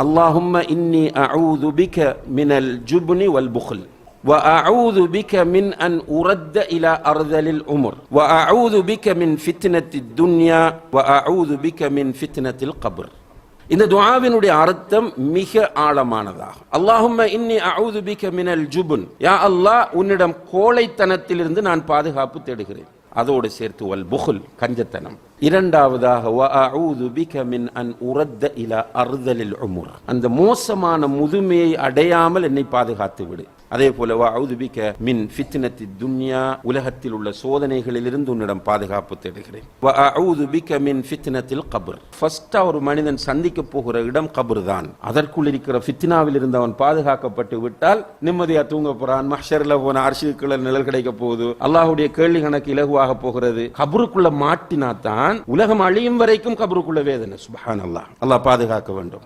اللهم إني أعوذ بك من الجبن والبخل وأعوذ بك من أن أرد إلى أرذل العمر وأعوذ بك من فتنة الدنيا وأعوذ بك من فتنة القبر இந்த துஆவினுடைய அர்த்தம் மிக ஆழமானதாகும் அல்லாஹும்ம இன்னி அஊது பிக மினல் ஜுபுன் யா அல்லாஹ் உன்னிடம் கோழைத்தனத்திலிருந்து நான் பாதுகாப்பு தேடுகிறேன் அதோடு சேர்த்து வல் புகுல் கஞ்சத்தனம். இரண்டாவதாக அன் உரத்த இலா அறுதலில் உமுர். அந்த மோசமான முதுமையை அடையாமல் என்னை பாதுகாத்து விடு. அதே போல வ மின் ஃபித்னத்தி துன்யா உலகத்தில் உள்ள சோதனைகளிலிருந்து உன்னிடம் பாதுகாப்பு தேடுகிறேன். வ மின் ஃபித்னத்தில் கபர். ஃபர்ஸ்டா ஒரு மனிதன் சந்திக்க போகிற இடம் கபர் தான் அதற்குள் இருக்கிற ஃபித்னாவில் இருந்து அவன் பாதுகாக்கப்பட்டு விட்டால் நிம்மதியா தூங்க போறான் மஹரில் போன அரசுக்குள்ள நிழல் கிடைக்க போகுது. அல்லாஹுடைய கேள்வி கணக்கு உருவாக போகிறது. கபருக்குள்ள மாட்டினா தான் உலகம் அழியும் வரைக்கும் கபருக்குள்ள வேதனை. சுபஹான் அல்லாஹ் அல்லாஹ் பாதுகாக்க வேண்டும்.